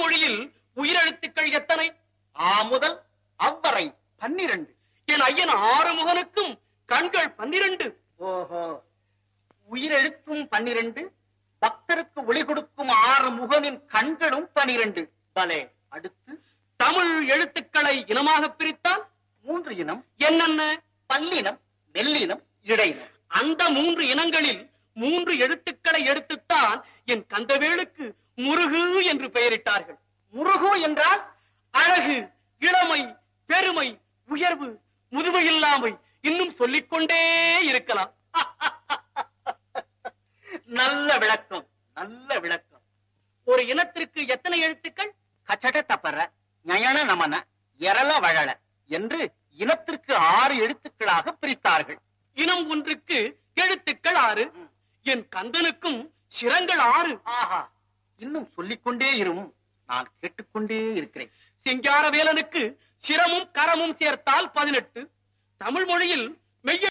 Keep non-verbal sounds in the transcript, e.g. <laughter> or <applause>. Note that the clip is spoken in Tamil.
மொழியில் உயிரெழுத்துக்கள் எத்தனை? ஆ முதல் அவ்வரை பன்னிரண்டு. என் ஐயன் ஆறுமுகனுக்கும் கண்கள் பன்னிரண்டு. ஓஹோ. உயிரெழுத்தும் பன்னிரண்டு பக்தருக்கு ஒளி கொடுக்கும் ஆறு முகனின் கண்களும் பனிரெண்டு பலே அடுத்து தமிழ் எழுத்துக்களை இனமாக பிரித்தால்? மூன்று இனம். என்னென்ன? பல்லினம் மெல்லினம் இடையினம் அந்த மூன்று இனங்களில் மூன்று எழுத்துக்களை எடுத்துத்தான் என் கந்தவேலுக்கு முருகு என்று பெயரிட்டார்கள். முருகு என்றால் அழகு இளமை பெருமை உயர்வு முதுமையில்லாமை இன்னும் சொல்லிக்கொண்டே இருக்கலாம். <laughs> நல்ல விளக்கம் நல்ல விளக்கம். ஒரு இனத்திற்கு எத்தனை எழுத்துக்கள்? கச்சட தப்பற நயன நமன எரல வழல என்று இனத்திற்கு ஆறு எழுத்துக்களாக பிரித்தார்கள். இனம் ஒன்றுக்கு எழுத்துக்கள் ஆறு என் கந்தனுக்கும் சிரங்கள் ஆறு. ஆஹா. இன்னும் சொல்லிக்கொண்டே இரும். நான் கேட்டுக்கொண்டே இருக்கிறேன். சிங்காரவேலனுக்கு சிரமும் கரமும் சேர்த்தால் பதினெட்டு. தமிழ் மொழியில் மெய்ய